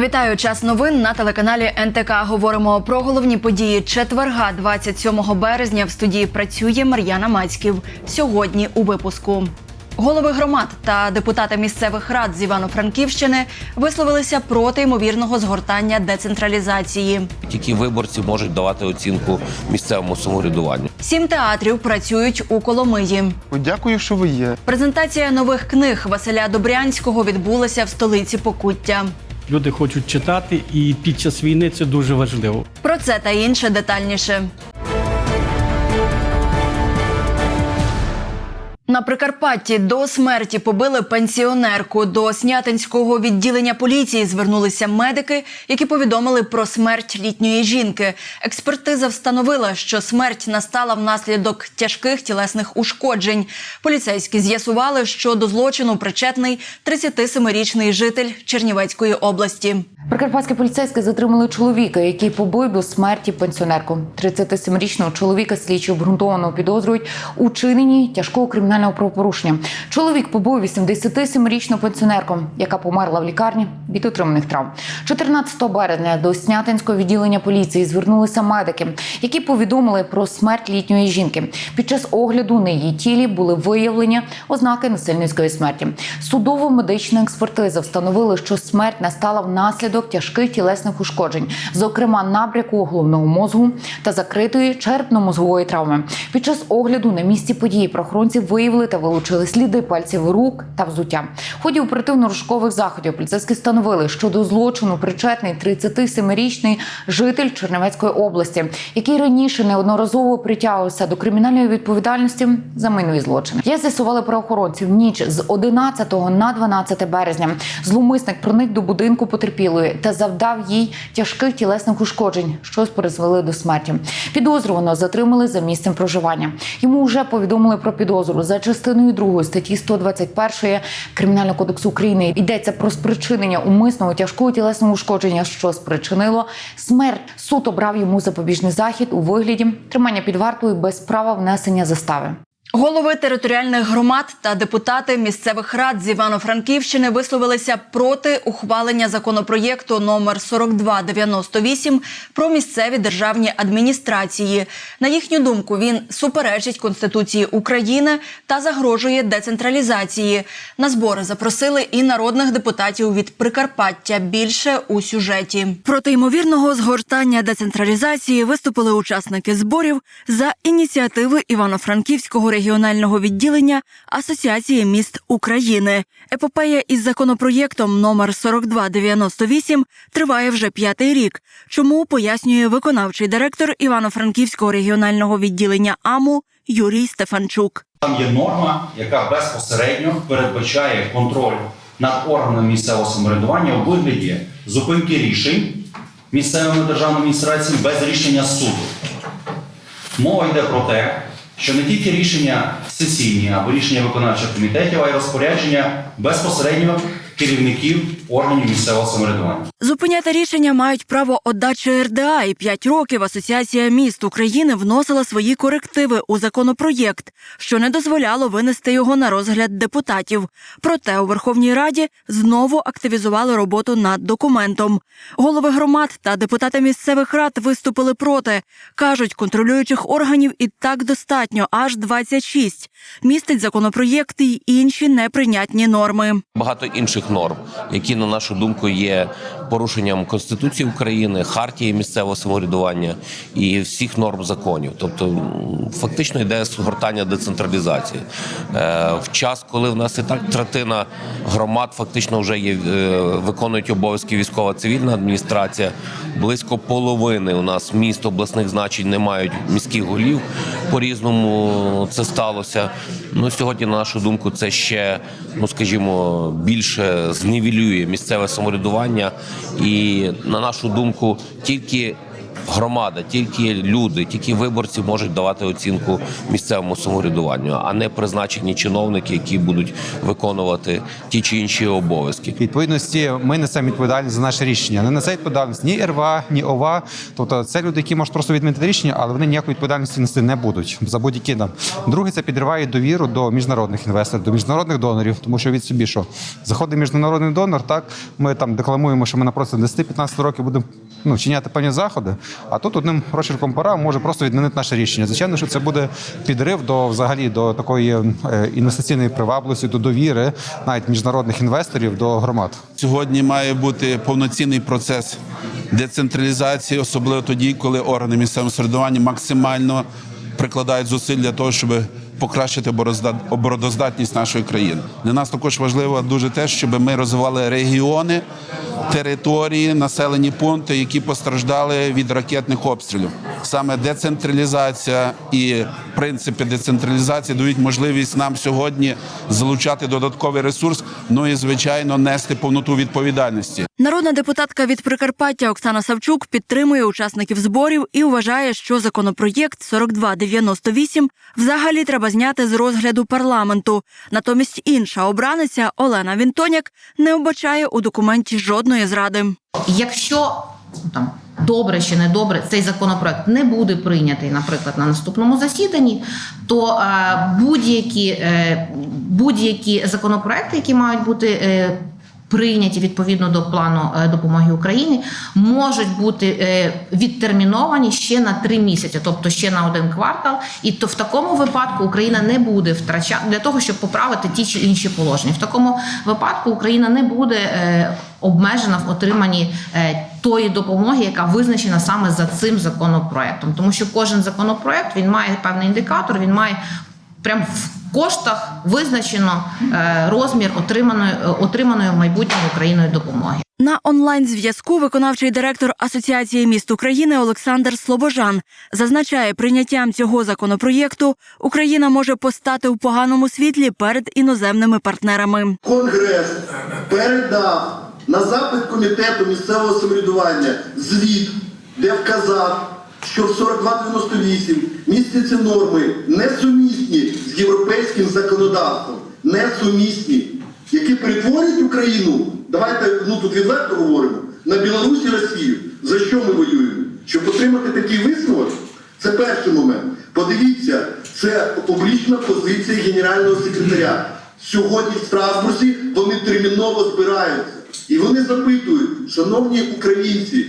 Вітаю час новин на телеканалі НТК. Говоримо про головні події четверга, 27 березня. В студії працює Мар'яна Мацьків. Сьогодні у випуску. Голови громад та депутати місцевих рад з Івано-Франківщини висловилися проти ймовірного згортання децентралізації. Тільки виборці можуть давати оцінку місцевому самоврядуванню. Сім театрів працюють у Коломиї. Дякую, що ви є. Презентація нових книг Василя Добрянського відбулася в столиці Покуття. Люди хочуть читати, і під час війни це дуже важливо. Про це та інше детальніше. На Прикарпатті до смерті побили пенсіонерку. До Снятинського відділення поліції звернулися медики, які повідомили про смерть літньої жінки. Експертиза встановила, що смерть настала внаслідок тяжких тілесних ушкоджень. Поліцейські з'ясували, що до злочину причетний 37-річний житель Чернівецької області. Прикарпатські поліцейські затримали чоловіка, який побив до смерті пенсіонерку. 37-річного чоловіка слідчі обґрунтовано підозрюють у чиненні тяжкого кримінального правопорушення. Чоловік побив 87-річну пенсіонерку, яка померла в лікарні від отриманих травм. 14 березня до Снятинського відділення поліції звернулися медики, які повідомили про смерть літньої жінки. Під час огляду на її тілі були виявлені ознаки насильницької смерті. Судово-медична експертиза встановила, що смерть настала внаслідок тяжких тілесних ушкоджень, зокрема набряку головного мозку та закритої черепно-мозгової травми. Під час огляду на місці події правоохоронці виявили та вилучили сліди пальців рук та взуття. В ході оперативно-розшукових заходів поліцейські встановили, що до злочину причетний 37-річний житель Чернівецької області, який раніше неодноразово притягувався до кримінальної відповідальності за майнові злочини. Я з'ясували правоохоронці в ніч з 11 на 12 березня. Зловмисник проник до будинку потерпілої та завдав їй тяжких тілесних ушкоджень, що призвели до смерті. Підозрюваного затримали за місцем проживання. Йому вже повідомили про підозру за частиною 2 статті 121 Кримінального кодексу України. Йдеться про спричинення умисного тяжкого тілесного ушкодження, що спричинило смерть. Суд обрав йому запобіжний захід у вигляді тримання під вартою без права внесення застави. Голови територіальних громад та депутати місцевих рад з Івано-Франківщини висловилися проти ухвалення законопроєкту номер 4298 про місцеві державні адміністрації. На їхню думку, він суперечить Конституції України та загрожує децентралізації. На збори запросили і народних депутатів від Прикарпаття. Більше у сюжеті проти ймовірного згортання децентралізації виступили учасники зборів за ініціативи Івано-Франківського регіонального відділення Асоціації міст України. Епопея із законопроєктом номер 4298 триває вже п'ятий рік. Чому пояснює виконавчий директор Івано-Франківського регіонального відділення АМУ Юрій Стефанчук. Там є норма, яка безпосередньо передбачає контроль над органами місцевого самоврядування у вигляді зупинки рішень місцевими державними адміністраціями без рішення суду. Мова йде про те, що не тільки рішення сесійні або рішення виконавчих комітетів, а й розпорядження безпосередньо керівників органів місцевого самоврядування. Зупиняти рішення мають право отдачі РДА, і п'ять років Асоціація міст України вносила свої корективи у законопроєкт, що не дозволяло винести його на розгляд депутатів. Проте у Верховній Раді знову активізували роботу над документом. Голови громад та депутати місцевих рад виступили проти. кажуть, контролюючих органів і так достатньо аж 26. Містить законопроєкт і інші неприйнятні норми. Багато інших норм, які на нашу думку є порушенням Конституції України, хартії місцевого самоврядування і всіх норм законів. Тобто, фактично йде згортання децентралізації. Е, В час, коли в нас і так третина громад фактично вже є е, виконують обов'язки військова цивільна адміністрація. Близько половини у нас міст обласних значень не мають міських голів. По різному це сталося. Ну сьогодні, на нашу думку, це ще ну скажімо більше зневілює місцеве самоврядування, і на нашу думку, тільки громада, тільки люди, тільки виборці можуть давати оцінку місцевому самоврядуванню, а не призначені чиновники, які будуть виконувати ті чи інші обов'язки. Відповідності ми несемо відповідальність за наше рішення. Не несе відповідальність ні РВА, ні ОВА. Тобто це люди, які можуть просто відмінити рішення, але вони ніякої відповідальності нести не будуть за будь-які там. Друге, це підриває довіру до міжнародних інвесторів, до міжнародних донорів, тому що від собі що заходить міжнародний донор, так ми там декламуємо, що ми на протязі 10-15 років будемо ну, чиняти певні заходи. А тут одним розчерком пора може просто відмінити наше рішення. Звичайно, що це буде підрив до взагалі до такої е, інвестиційної привабливості, до довіри навіть міжнародних інвесторів до громад. Сьогодні має бути повноцінний процес децентралізації, особливо тоді, коли органи місцевого самоврядування максимально прикладають зусиль для того, щоб покращити обороноздатність нашої країни. Для нас також важливо дуже те, щоб ми розвивали регіони, території, населені пункти, які постраждали від ракетних обстрілів. Саме децентралізація і принципи децентралізації дають можливість нам сьогодні залучати додатковий ресурс, ну і звичайно нести повноту відповідальності. Народна депутатка від Прикарпаття Оксана Савчук підтримує учасників зборів і вважає, що законопроєкт 4298 взагалі треба зняти з розгляду парламенту. Натомість інша обраниця Олена Вінтоняк не вбачає у документі жодної зради. Якщо там добре чи не добре цей законопроект не буде прийнятий, наприклад, на наступному засіданні, то е, будь-які, е, будь-які законопроекти, які мають бути е, прийняті відповідно до плану е, допомоги Україні, можуть бути е, відтерміновані ще на три місяці, тобто ще на один квартал. І то в такому випадку Україна не буде втрачати для того, щоб поправити ті чи інші положення. В такому випадку Україна не буде е, обмежена в отриманні тої допомоги, яка визначена саме за цим законопроектом, тому що кожен законопроект він має певний індикатор, він має прям в коштах визначено е, розмір отриманої е, отриманої в майбутньому Україною допомоги. На онлайн зв'язку виконавчий директор Асоціації міст України Олександр Слобожан зазначає, прийняттям цього законопроєкту Україна може постати у поганому світлі перед іноземними партнерами. Конгрес передав на запит комітету місцевого самоврядування звіт, де вказав, що в 4298 містяться норми несумісні з європейським законодавством, несумісні, які перетворюють Україну, давайте ну тут відверто говоримо, на Білорусь і Росію. За що ми воюємо? Щоб отримати такий висновок? Це перший момент. Подивіться, це публічна позиція генерального секретаря. Сьогодні в Страсбурзі вони терміново збираються. І вони запитують, шановні українці,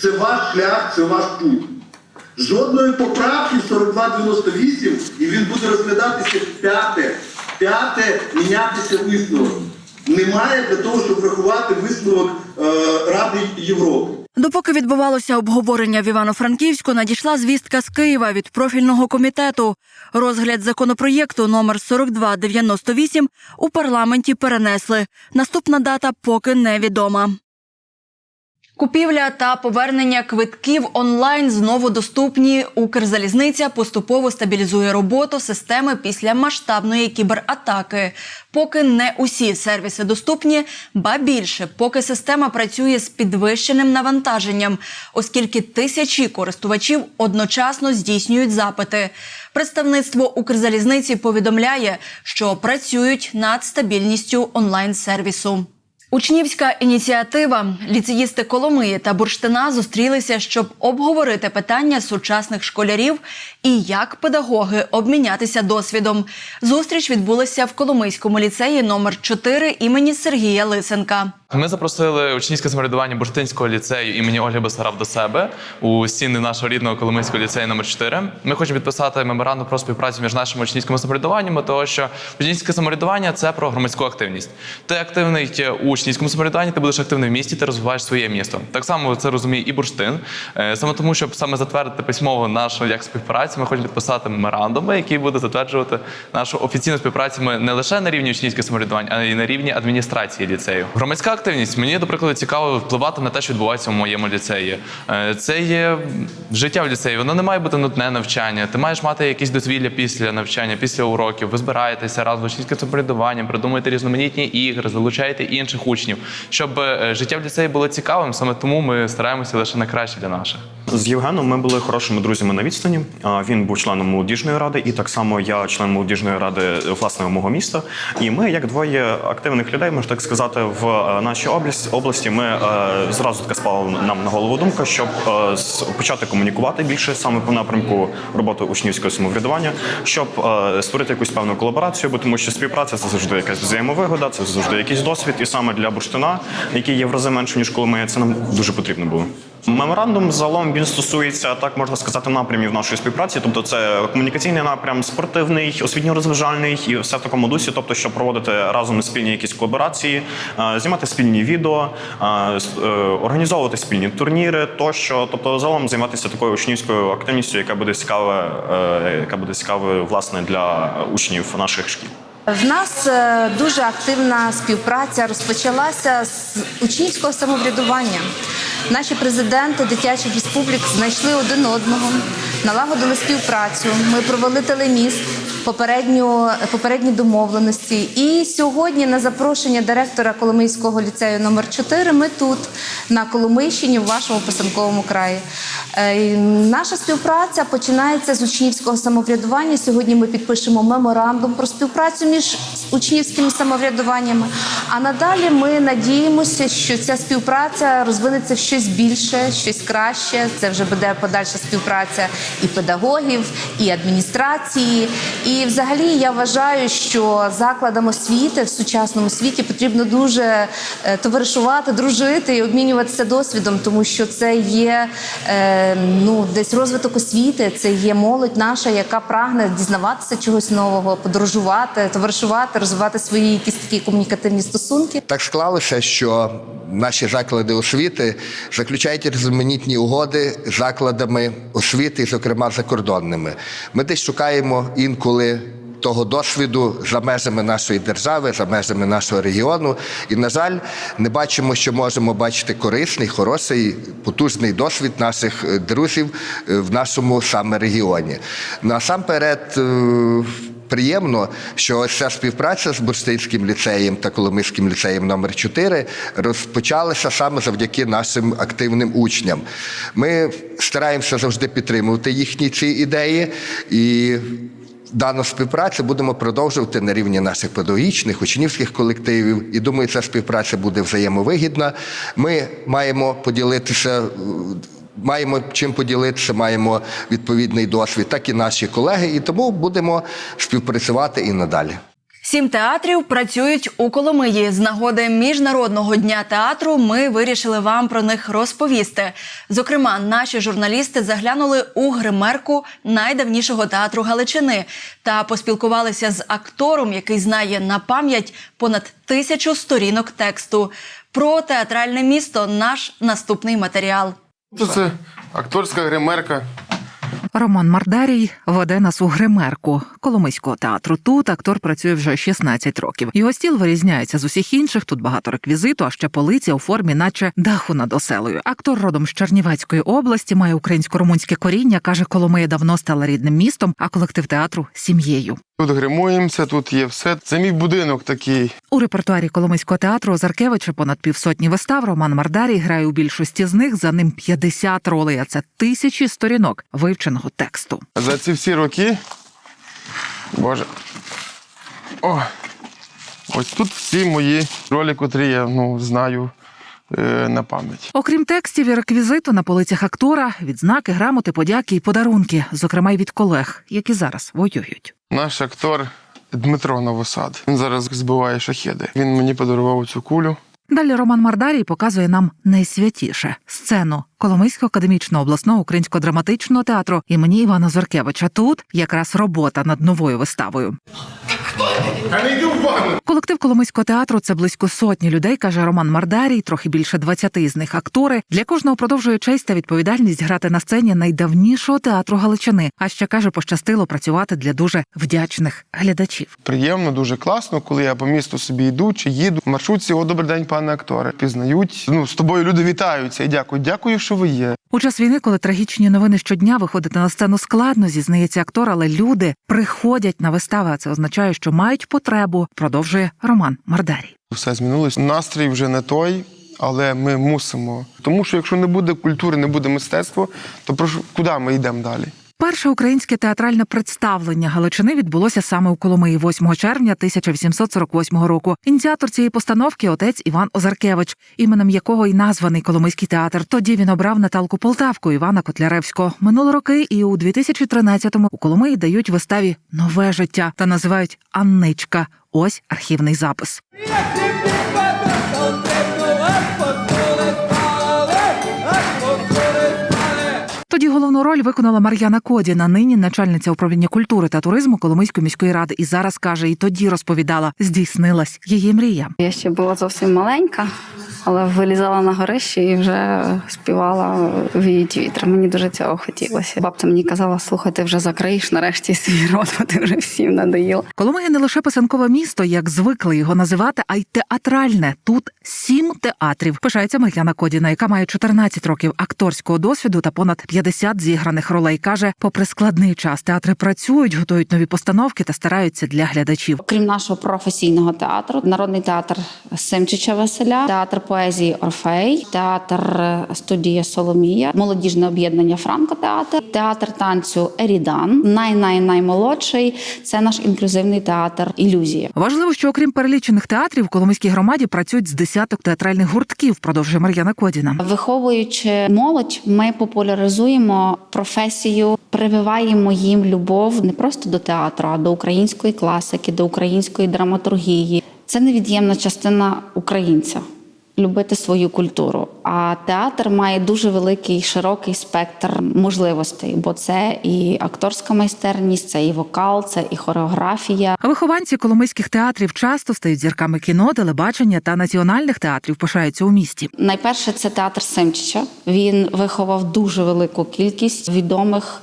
це ваш шлях, це ваш путь. Жодної поправки в 4298, і він буде розглядатися п'яте. П'яте мінятися висновок. Немає для того, щоб врахувати висновок е, Ради Європи. Допоки відбувалося обговорення в Івано-Франківську, надійшла звістка з Києва від профільного комітету. Розгляд законопроєкту номер 4298 у парламенті перенесли. Наступна дата поки невідома. Купівля та повернення квитків онлайн знову доступні. Укрзалізниця поступово стабілізує роботу системи після масштабної кібератаки. Поки не усі сервіси доступні, ба більше, поки система працює з підвищеним навантаженням, оскільки тисячі користувачів одночасно здійснюють запити. Представництво Укрзалізниці повідомляє, що працюють над стабільністю онлайн-сервісу. Учнівська ініціатива. Ліцеїсти Коломиї та Бурштина зустрілися, щоб обговорити питання сучасних школярів і як педагоги обмінятися досвідом. Зустріч відбулася в Коломийському ліцеї номер 4 імені Сергія Лисенка. Ми запросили учнівське самоврядування Бурштинського ліцею імені Ольги Басараб до себе у стіни нашого рідного Коломийського ліцею номер 4 Ми хочемо підписати меморандум про співпрацю між нашими учнівськими самоврядуваннями, того що учнівське самоврядування це про громадську активність. Ти активний у учнівському самоврядуванні, ти будеш активний в місті, ти розвиваєш своє місто. Так само це розуміє і Бурштин. Е, Саме тому, щоб саме затвердити письмово нашу як співпрацю, ми хочемо підписати меморандум, який буде затверджувати нашу офіційну співпрацю ми не лише на рівні учнівського самоврядування, а й на рівні адміністрації ліцею. Громадська активність. Мені, до прикладу, цікаво впливати на те, що відбувається в моєму ліцеї. Е, Це є життя в ліцеї. Воно не має бути нудне навчання. Ти маєш мати якісь дозвілля після навчання, після уроків. Ви збираєтеся разом з учнівським самоврядуванням, придумуєте різноманітні ігри, залучаєте інших учнів, щоб е, життя в ліцеї було цікавим. Саме тому ми стараємося лише на краще для наших. З Євгеном ми були хорошими друзями на відстані. Він був членом молодіжної ради, і так само я член молодіжної ради власне мого міста. І ми, як двоє активних людей, можна так сказати, в е, нашій області області ми е, зразу така спала нам на голову думка, щоб е, почати комунікувати більше саме по напрямку роботи учнівського самоврядування, щоб створити якусь певну колаборацію, бо тому що співпраця це завжди якась взаємовигода, це завжди якийсь досвід, і саме для бурштина, який є в рази менше ніж Коломия, це нам дуже потрібно було. Меморандум загалом він стосується, так можна сказати, напрямів нашої співпраці. Тобто, це комунікаційний напрям, спортивний, освітньо-розважальний і все в такому дусі. Тобто, щоб проводити разом спільні якісь колаборації, е, знімати спільні відео, е, е, організовувати спільні турніри, тощо, тобто загалом займатися такою учнівською активністю, яка буде цікава, яка буде цікавою власне для учнів наших шкіл. В нас е, дуже активна співпраця розпочалася з учнівського самоврядування. Наші президенти дитячих республік знайшли один одного, налагодили співпрацю. Ми провели телеміст, попередню, попередні домовленості. І сьогодні, на запрошення директора Коломийського ліцею номер 4 ми тут, на Коломийщині, в вашому писанковому краї. Е, Наша співпраця починається з учнівського самоврядування. Сьогодні ми підпишемо меморандум про співпрацю між учнівськими самоврядуваннями. А надалі ми надіємося, що ця співпраця розвинеться в щось більше, щось краще. Це вже буде подальша співпраця і педагогів, і адміністрації. І взагалі я вважаю, що закладам освіти в сучасному світі потрібно дуже е, товаришувати, дружити і обмінюватися досвідом, тому що це є е, ну десь розвиток освіти, це є молодь наша, яка прагне дізнаватися чогось нового, подорожувати, товаришувати, розвивати свої якісь такі комунікативні стосунки. Так склалося, що наші заклади освіти заключають різноманітні угоди з закладами освіти, зокрема закордонними. Ми десь шукаємо інколи. Того досвіду за межами нашої держави, за межами нашого регіону, і на жаль, не бачимо, що можемо бачити корисний, хороший, потужний досвід наших е, друзів е, в нашому саме регіоні. Насамперед. е, Приємно, що ось ця співпраця з Бурштинським ліцеєм та Коломийським ліцеєм номер 4 розпочалася саме завдяки нашим активним учням. Ми стараємося завжди підтримувати їхні ці ідеї і. Дану співпрацю будемо продовжувати на рівні наших педагогічних, учнівських колективів. І думаю, ця співпраця буде взаємовигідна. Ми маємо поділитися. Маємо чим поділитися, маємо відповідний досвід, так і наші колеги, і тому будемо співпрацювати і надалі. Сім театрів працюють у Коломиї. З нагоди міжнародного дня театру ми вирішили вам про них розповісти. Зокрема, наші журналісти заглянули у гримерку найдавнішого театру Галичини та поспілкувалися з актором, який знає на пам'ять понад тисячу сторінок тексту. Про театральне місто наш наступний матеріал. Це акторська гримерка. Роман Мардарій веде нас у гримерку Коломийського театру. Тут актор працює вже 16 років. Його стіл вирізняється з усіх інших. Тут багато реквізиту, а ще полиця у формі, наче даху над оселею. Актор родом з Чернівецької області, має українсько-румунське коріння. каже, Коломия давно стала рідним містом, а колектив театру сім'єю. Тут гримуємося, тут є все. Це мій будинок такий. У репертуарі Коломийського театру Озаркевича понад півсотні вистав. Роман Мардарій грає у більшості з них. За ним 50 ролей. А це тисячі сторінок вивченого тексту. За ці всі роки. Боже. О! Ось тут всі мої ролі, котрі я ну, знаю на пам'ять. Окрім текстів і реквізиту на полицях актора, відзнаки, грамоти, подяки і подарунки, зокрема й від колег, які зараз воюють. Наш актор Дмитро Новосад. Він зараз збиває шахеди. Він мені подарував цю кулю. Далі Роман Мардарій показує нам найсвятіше сцену Коломийського академічного обласного українського драматичного театру імені Івана Зоркевича. Тут якраз робота над новою виставою. А не йди в ванну. Колектив Коломийського театру це близько сотні людей, каже Роман Мардарій. Трохи більше 20 з них актори. Для кожного продовжує честь та відповідальність грати на сцені найдавнішого театру Галичини. А ще каже, пощастило працювати для дуже вдячних глядачів. Приємно, дуже класно, коли я по місту собі йду чи їду. В маршрутці, о, добрий день, пане акторе. Пізнають. Ну, з тобою люди вітаються і дякують. Дякую, що ви є. У час війни, коли трагічні новини щодня виходити на сцену складно, зізнається актор, але люди приходять на вистави. А це означає, що мають потребу. Продовжує Роман Мардарій. Все змінилось. Настрій вже не той, але ми мусимо. Тому що якщо не буде культури, не буде мистецтва, то про куди ми йдемо далі? Перше українське театральне представлення Галичини відбулося саме у Коломиї 8 червня 1848 року. Ініціатор цієї постановки отець Іван Озаркевич, іменем якого і названий Коломийський театр. Тоді він обрав Наталку Полтавку Івана Котляревського. Минуло роки, і у 2013-му у Коломиї дають виставі нове життя та називають Анничка. Ось архівний запис. Роль виконала Мар'яна Кодіна, нині начальниця управління культури та туризму Коломийської міської ради. І зараз каже, і тоді розповідала, здійснилась її мрія. Я ще була зовсім маленька, але вилізала на горище і вже співала «Віють вітер. Мені дуже цього хотілося. Бабця мені казала, слухай, ти вже закриєш нарешті свій рот, бо ти вже всім надоїла. Коломия не лише писанкове місто, як звикли його називати, а й театральне. Тут сім театрів. Пишається Мар'яна Кодіна, яка має 14 років акторського досвіду та понад 50 зіграних ролей. каже, попри складний час, театри працюють, готують нові постановки та стараються для глядачів. Крім нашого професійного театру, народний театр Симчича Василя, театр поезії Орфей, театр студія Соломія, молодіжне об'єднання Франкотеатр, театр танцю Ерідан. Най-най наймолодший це наш інклюзивний театр Ілюзія. Важливо, що окрім перелічених театрів, в Коломийській громаді працюють з десяток театральних гуртків. Продовжує Мар'яна Кодіна. Виховуючи молодь, ми популяризуємо професію, прививаємо їм любов не просто до театру, а до української класики, до української драматургії. Це невід'ємна частина українця. Любити свою культуру. А театр має дуже великий широкий спектр можливостей, бо це і акторська майстерність, це і вокал, це і хореографія. Вихованці коломийських театрів часто стають зірками кіно, телебачення та національних театрів. Пишаються у місті. Найперше це театр Симчича. Він виховав дуже велику кількість відомих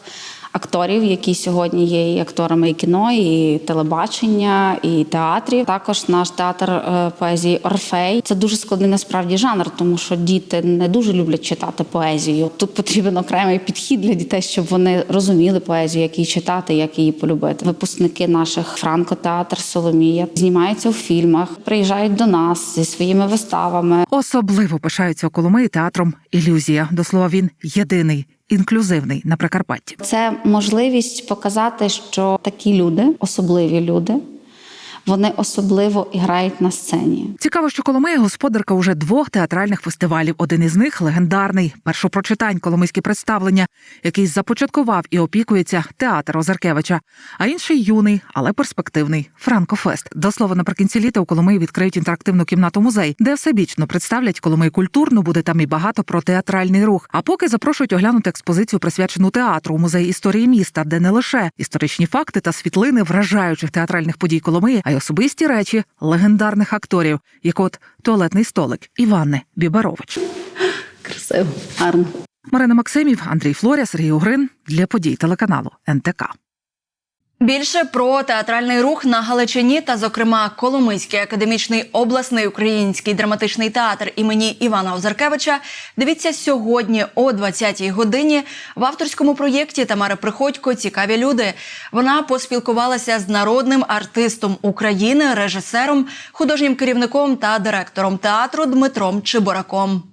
акторів, які сьогодні є і акторами і кіно, і телебачення, і театрів. Також наш театр е, поезії Орфей. Це дуже складний насправді жанр, тому що діти не дуже люблять читати поезію. Тут потрібен окремий підхід для дітей, щоб вони розуміли поезію, як її читати, як її полюбити. Випускники наших Франко-театр Соломія знімаються у фільмах, приїжджають до нас зі своїми виставами. Особливо пишаються Коломиї театром Ілюзія. До слова, він єдиний інклюзивний на Прикарпатті. Це можливість показати, що такі люди, особливі люди, вони особливо грають на сцені. Цікаво, що Коломия господарка уже двох театральних фестивалів. Один із них легендарний першопрочитань Коломийські представлення, який започаткував і опікується театр Озаркевича, а інший юний, але перспективний Франкофест. До слова, наприкінці літа у Коломиї відкриють інтерактивну кімнату музей, де всебічно представлять Коломию культурну. Буде там і багато про театральний рух. А поки запрошують оглянути експозицію, присвячену театру у музеї історії міста, де не лише історичні факти та світлини вражаючих театральних подій Коломиї, а й особисті речі легендарних акторів, як от туалетний столик Іванни Бібарович. Красиво, гарно. Марина Максимів, Андрій Флоря, Сергій Угрин для подій телеканалу НТК. Більше про театральний рух на Галичині та, зокрема, Коломийський академічний обласний український драматичний театр імені Івана Озаркевича. Дивіться сьогодні о 20-й годині в авторському проєкті Тамари Приходько Цікаві люди. Вона поспілкувалася з народним артистом України, режисером, художнім керівником та директором театру Дмитром Чебораком.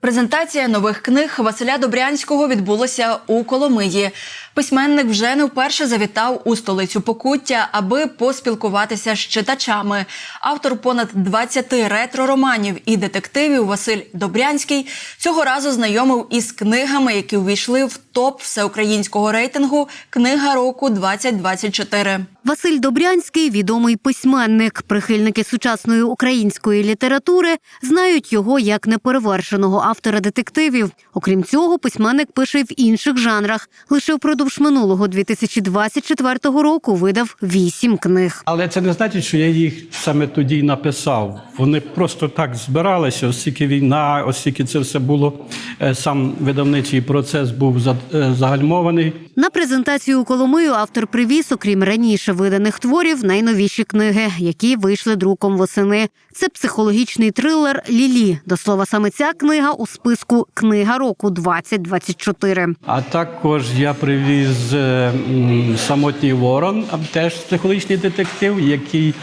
Презентація нових книг Василя Добрянського відбулася у Коломиї. Письменник вже не вперше завітав у столицю Покуття, аби поспілкуватися з читачами. Автор понад 20 ретро-романів і детективів Василь Добрянський цього разу знайомив із книгами, які увійшли в топ всеукраїнського рейтингу Книга року 2024. Василь Добрянський відомий письменник. Прихильники сучасної української літератури знають його як неперевершеного автора детективів. Окрім цього, письменник пише в інших жанрах. Лише впродовж минулого 2024 року видав вісім книг. Але це не значить, що я їх саме тоді написав. Вони просто так збиралися, оскільки війна, оскільки це все було е, сам видавничий процес був е, загальмований. На презентацію у Коломию автор привіз, окрім раніше виданих творів, найновіші книги, які вийшли друком восени. Це психологічний трилер Лілі. До слова, саме ця книга у списку Книга року 2024. А також я привіз е, м, самотній ворон, теж психологічний детектив, який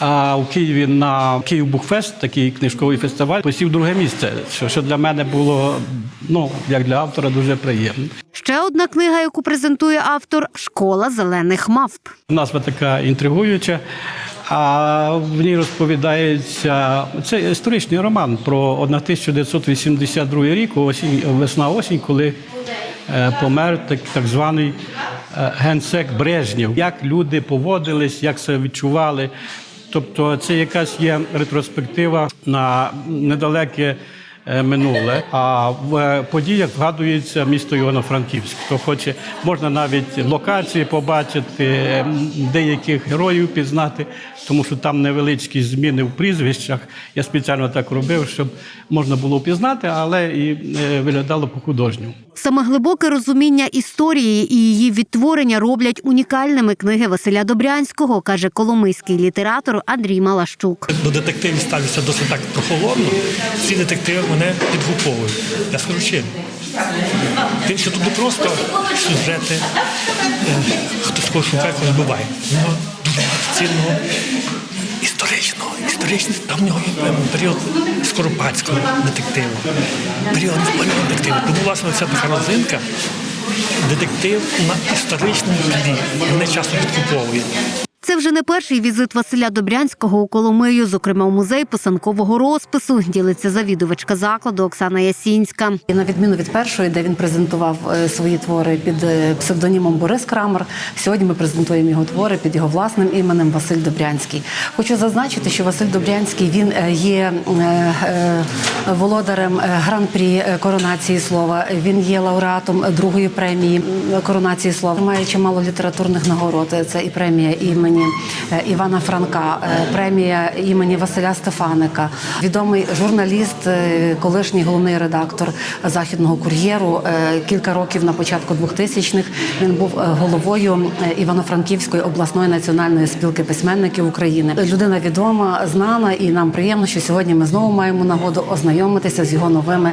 а, у Києві на Київ Букфест, такий книжковий фестиваль, посів друге місце, що, для мене було ну як для автора дуже приємно. Ще одна книга, яку презентує автор Школа зелених мавп. Назва така інтригуюча. А в ній розповідається це історичний роман про 1982 рік, осінь, весна осінь, коли е, помер так, так званий е, генсек Брежнєв. Як люди поводились, як себе відчували. Тобто це якась є ретроспектива на недалеке е, минуле. А в е, подіях згадується місто Івано-Франківськ. Хто хоче, можна навіть локації побачити, е, деяких героїв пізнати, тому що там невеличкі зміни в прізвищах. Я спеціально так робив, щоб можна було впізнати, але і е, виглядало по-художньому. Саме глибоке розуміння історії і її відтворення роблять унікальними книги Василя Добрянського, каже коломийський літератор Андрій Малащук. До детективів ставлюся досить так прохолодно. Ці детективи мене підгуповують. Я скажу чим. Тим, що тут не просто сюжети, е, хтось кого шукає, дуже багато цінного, історичного, Історично там в нього є період скоропадського детективу, період неспалюваного детективу. Тому, власне, ця така родзинка, детектив на історичному тлі. Мене часто підкуповує. Це вже не перший візит Василя Добрянського у Коломию, зокрема у музей писанкового розпису, ділиться завідувачка закладу Оксана Ясінська. І на відміну від першої, де він презентував е, свої твори під е, псевдонімом Борис Крамер, сьогодні ми презентуємо його твори під його власним іменем Василь Добрянський. Хочу зазначити, що Василь Добрянський він е, є володарем гран-прі коронації слова. Він є лауреатом другої премії коронації слова. Має чимало літературних нагород. Це і премія імені е, Івана Франка, е, премія імені Василя Стефаника, відомий журналіст, е, колишній головний редактор західного кур'єру. Кілька років на початку 2000-х він був головою Івано-Франківської обласної національної спілки письменників України. Людина відома, знана, і нам приємно, що сьогодні ми знову маємо нагоду ознайомитися з його новими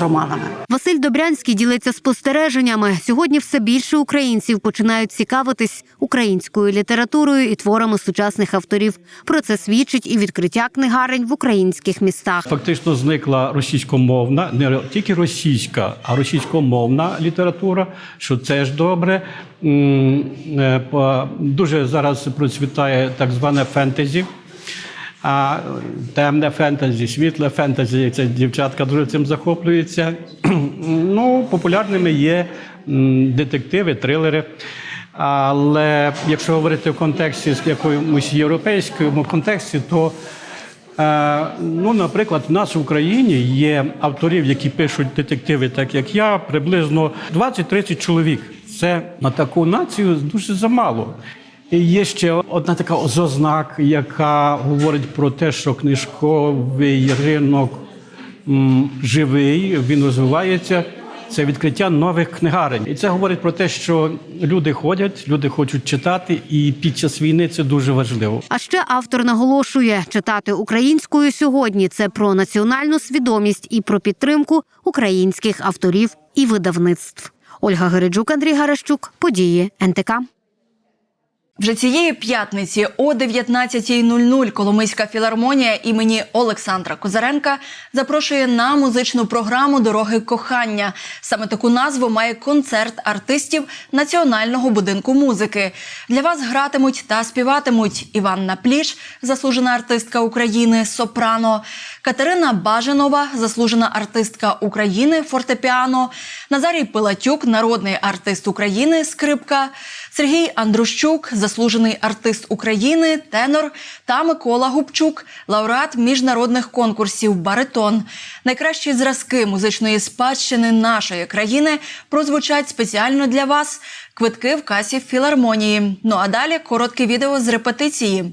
романами. Василь Добрянський ділиться спостереженнями. Сьогодні все більше українців починають цікавитись українською літературою і творами сучасних авторів. Про це свідчить і відкриття книгарень в українських містах. Фактично зникла російськомовна, не тільки російська, а російськомовна література, що це ж добре. Е, Дуже зараз процвітає так зване фентезі. А темне фентезі, світле фентезі, це дівчатка дуже цим захоплюються. Ну, популярними є детективи, трилери. Але якщо говорити в контексті з якомусь європейському контексті, то Е, Ну, наприклад, в нас в Україні є авторів, які пишуть детективи, так як я, приблизно 20-30 чоловік. Це на таку націю дуже замало. І є ще одна така ознак, яка говорить про те, що книжковий ринок живий, він розвивається. Це відкриття нових книгарень. І це говорить про те, що люди ходять, люди хочуть читати, і під час війни це дуже важливо. А ще автор наголошує, читати українською сьогодні це про національну свідомість і про підтримку українських авторів і видавництв. Ольга Гереджук, Андрій Гарашчук, події НТК. Вже цієї п'ятниці о 19.00 Коломийська філармонія імені Олександра Козаренка запрошує на музичну програму Дороги кохання. Саме таку назву має концерт артистів Національного будинку музики. Для вас гратимуть та співатимуть Іванна Пліш, заслужена артистка України, сопрано, Катерина Баженова, заслужена артистка України, фортепіано, Назарій Пилатюк, народний артист України, скрипка, Сергій Андрущук, заслужений артист України, тенор та Микола Губчук, лауреат міжнародних конкурсів Баритон. Найкращі зразки музичної спадщини нашої країни прозвучать спеціально для вас. Квитки в касі філармонії. Ну а далі коротке відео з репетиції.